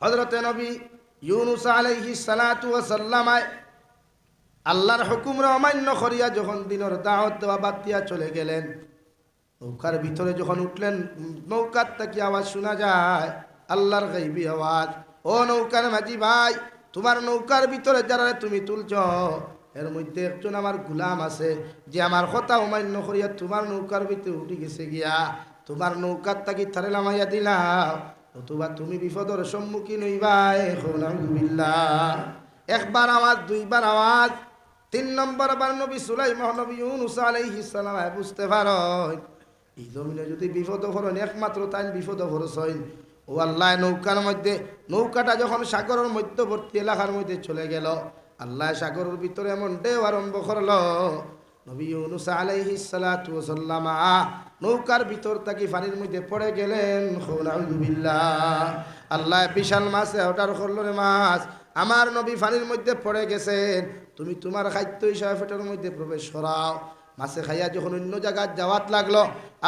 হজরতে নবী ইউনুস আলাইহি সালাতু সাল্লামায় আল্লাহর হুকুমরা অমান্য করিয়া যখন দিনের দাওয়াত দেওয়া দিয়া চলে গেলেন, নৌকার ভিতরে যখন উঠলেন, নৌকার থেকে আওয়াজ শোনা যায়, আল্লাহর গাইবি আওয়াজ, ও নৌকার মাঝি ভাই, তোমার নৌকার ভিতরে যারা তুমি তুলছ, এর মধ্যে একজন আমার গুলাম আছে, যে আমার কথা অমান্য করিয়া তোমার নৌকার ভিতরে উঠে গেছে গিয়া, তোমার নৌকার তাকি থারে লামাইয়া দিলাম নতুবা তুমি বিপদের সম্মুখীন হইবা, এখন আলহামদুলিল্লাহ। একবার আওয়াজ, দুইবার আওয়াজ। তিন নম্বর বার নবী সুলাই মহানবী ইউনুস সালাম বুঝতে পারো। এই জমিনে যদি বিপদ হরণ একমাত্র তাই বিপদ হরস হইন ও আল্লাহ, নৌকার মধ্যে, নৌকাটা যখন সাগরের মধ্যবর্তী এলাকার মধ্যে চলে গেল, আল্লাহ সাগরের ভিতরে এমন ঢেউ আরম্ভ করল নবী ইউনুস আলাইহিস সালাতু ওয়াসাল্লামা নৌকার ভিতর থাকি পানির মধ্যে পড়ে গেলেন। বিল্লাহ। আল্লাহ বিশাল মাছে অর্ডার করল রে মাছ। আমার নবী পানির মধ্যে পড়ে গেছেন। তুমি তোমার খাদ্য হিসাবে পেটের মধ্যে প্রবেশ করাও। মাছে খাইয়া যখন অন্য জায়গায় যাওয়াত লাগল,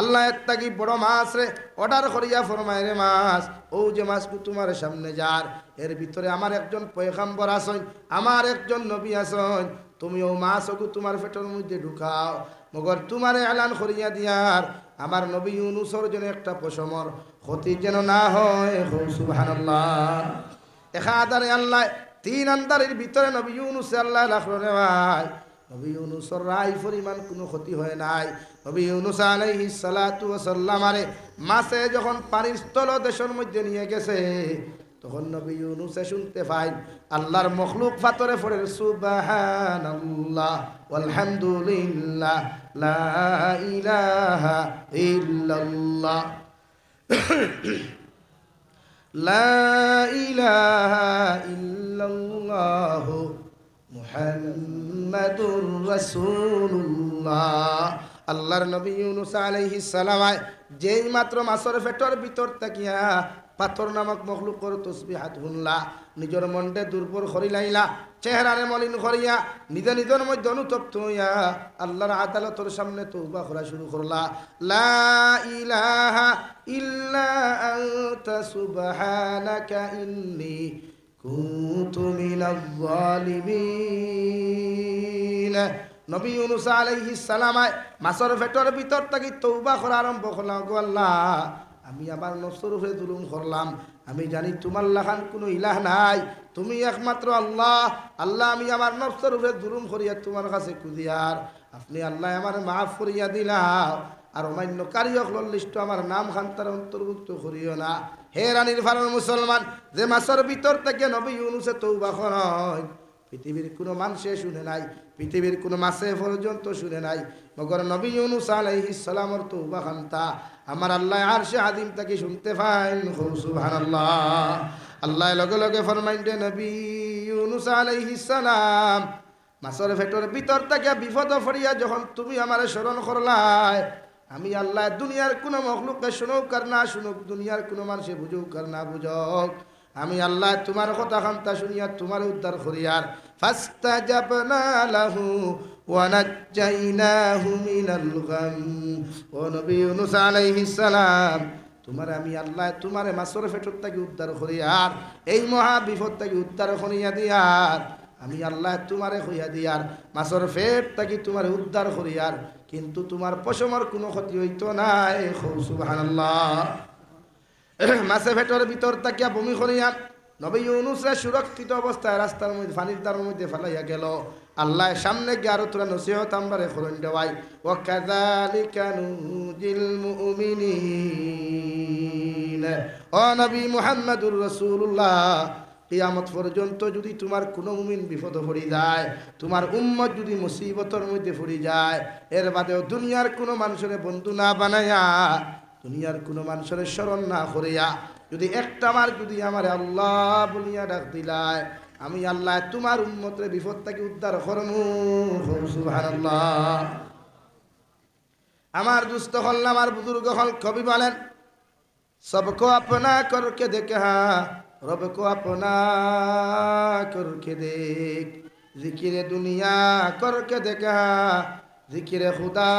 আল্লাহ এত্তাকি বড় মাছ রে, অর্ডার করিয়া ফরমায় রে মাছ, ও যে মাছ তোমার সামনে যার। এর ভিতরে আমার একজন পয়খাম্বর আসন আমার একজন নবী আসন তুমি ও মাছ ওগু তোমার পেটের মধ্যে ঢুকাও। মগর তোমার এলান করিয়া দিয়ার আমার নবী ইউনুসর জন্য একটা পশমর ক্ষতি যেন না হয় সুবহানাল্লাহ। এখাদারে আল্লাহ, তিন আন্দারের ভিতরে নবী ইউনুস আল্লাহ রাখল রে ভাই। নবী ইউনুসর রায় পরিমাণ কোনো ক্ষতি হয় নাই। নবী ইউনুস আলাইহিস সালাতু ওয়া সাল্লাম আরে মাসে যখন পানির স্থল দেশের মধ্যে নিয়ে গেছে তখন নবী ইউনুসে শুনতে পাইন আল্লাহর মখলুক ফাতরে পড়ে, সুবহানাল্লাহ আলহামদুলিল্লাহ লা ইলাহা ইল্লাল্লাহ, লা ইলাহা ইল্লাল্লাহ, মুহাম্মাদুর রাসূলুল্লাহ। আল্লাহর নবী ইউনুস আলাইহিস সালাম যেই মাত্র মাসর ফেটর ভিতর তাকিয়া পাথর নামক মখলুকর তসবিহাত শুনলা নিজের মনটা দুর্বল করিলাইলা চেহারারে মলিন করিয়া নিজে নিজের মধ্যে অনুতপ্ত হইয়া আল্লাহর আদালতর সামনে তৌবা করা শুরু করলা। লা ইলাহা ইল্লা আনতা সুবহানাকা ইন্নী কুনতু মিনাজ জালিমিন। নবী ইউনুস আলাইহিস সালাম মাসর ফেটর ভিতর থেকে তৌবা করা আরম্ভ করলাম। গো আল্লাহ, আমি আমার নফসর উপরে জুলুম করলাম। আমি জানি তোমার লাখান কোনো ইলাহ নাই। তুমি একমাত্র আল্লাহ। আল্লাহ, আমি আমার নফসর উপরে জুলুম করিয়া তোমার কাছে কুদিয়ার আপনি আল্লাহ আমার মাফ করিয়া দিলাম আর অমান্য কারিয়কলর লিস্ট আমার নাম খান্তার অন্তর্ভুক্ত করিও না। হে রানীর ফারন মুসলমান, যে মাসের ভিতর থেকে নবী ইউনুসে তৌবা করেন পৃথিবীর কোনো মানুষে শুনে নাই, পৃথিবীর কোনো মাসে পর্যন্ত শুনে নাই। মগর নবী ইউনুস আলাইহিস সালামর তৌবা খান্তা, আমার আল্লাহ আর সে আদিম তাকে শুনতে পাইন সুবহানাল্লাহ। আল্লাহ লগে লগে ফরমাইন্ডে, নবী ইউনুস আলাইহিস সালাম, মাসর ভেতর ভিতর থেকে বিপদ ফরিয়া যখন তুমি আমার স্মরণ করলাই, আমি আল্লাহ দুনিয়ার কোনো মখলুককে শুনুক আর না শুনুক, দুনিয়ার কোনো মানুষে বুঝুক আর না বুঝক। আমি আল্লাহ তোমার কথা খান্তা শুনিয়া তোমার উদ্ধার করিয়ার ফাস্তাজাবনা লাহু ওয়ানাজ্জাইনাহু মিনাল গাম। ও নবী ইউনুস আলাইহিস সালাম, তোমার আমি আল্লাহ তোমার মাসর ফেটর থেকে উদ্ধার করিয়ার এই মহা বিপদ থেকে উদ্ধার করিয়া দিয়ার আমি আল্লাহ তোমারে হইয়া দিয়ার মাসর ফেট থাকি তোমার উদ্ধার করিয়ার কিন্তু তোমার পশমর কোনো ক্ষতি হইতো নাই সুবহানাল্লাহ। মাছে ভেটর ভিতর তাকিয়া বমি করিয়া নবী ইউনুসরা সুরক্ষিত অবস্থায় রাস্তার মধ্যে, ফানির দ্বার মধ্যে ফেলাইয়া গেল। আল্লাহ সামনে গিয়ে আরও তোরা নসিহত আমবারে খরণ দেওয়াই। ও কাযালিকা নুজিল মুমিনিন। ও নবী মুহাম্মদুর রাসূলুল্লাহ, কিয়ামত পর্যন্ত যদি তোমার কোনো মুমিন বিপদ পড়ি যায়, তোমার উম্মত যদি মুসিবতর মধ্যে পড়ি যায়, এর বাদেও দুনিয়ার কোনো মানুষের বন্ধু না বানায়া দুনিয়ার কোন মানুষের স্মরণ না করিয়া যদি একটা মার যদি আমার আল্লাহ বলিয়া ডাক দিলায়, আমি আল্লাহ তোমার উন্মতের বিপদ থেকে উদ্ধার করমু। আল্লাহ আমার দুস্থ হল, আমার বুজুর্গ হল, কবি বলেন, সবকো আপনা করকে দেখে হা রবকো আপনা করকে দেখ। জিকিরে দুনিয়া করকে দেখে হা জিকিরে খুদা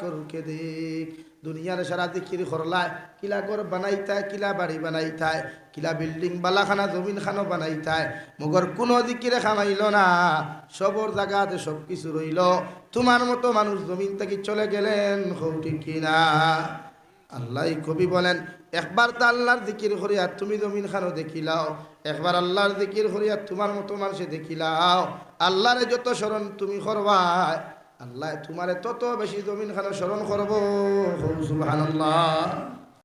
করকে দেখ। দুনিয়ার সারা দিকির করলায় কিলা ঘর বানাইতায়, কিলা বাড়ি বানাইতায়, কিলা বিল্ডিং বালাখানা জমিন খানো বানাইতায়। মগর কোনো দিকিরে খামাইল না। সবর জায়গাতে সব কিছু রইল। তোমার মতো মানুষ জমিন থেকে চলে গেলেন হৌটি কিনা? আল্লাহ কবি বলেন, একবার তো আল্লাহর দিকির করিয়া তুমি জমিন খানো দেখিলাও। একবার আল্লাহর দিকির করিয়া তোমার মতো মানুষে দেখিলাও। আল্লাহরে যত স্মরণ তুমি করবাই আল্লাহ তোমারে তত বেশি জমিন খানা স্মরণ করব সুবহানাল্লাহ।